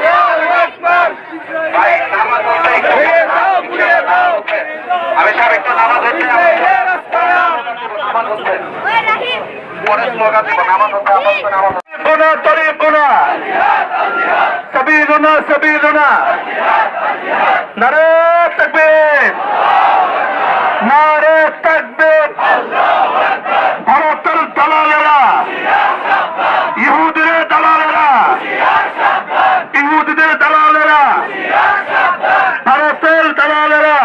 আল্লাহু আকবার ভাই নামাজ হচ্ছে ভেঙে দাও পুড়িয়ে দাও আমি সাহেব একটু নামাজ হচ্ছে পরে স্লোগান দিব নামাজ হচ্ছে আপাতত নামাজ হচ্ছে গুনা তরিক গুনা সবিলুনা সবিলুনা নারে তাকবীর নারে তাকবীর। ভারতের দালালেরা ইহুদিদের দালালেরা ইহুদিদের দালালেরা ভারতের দালালেরা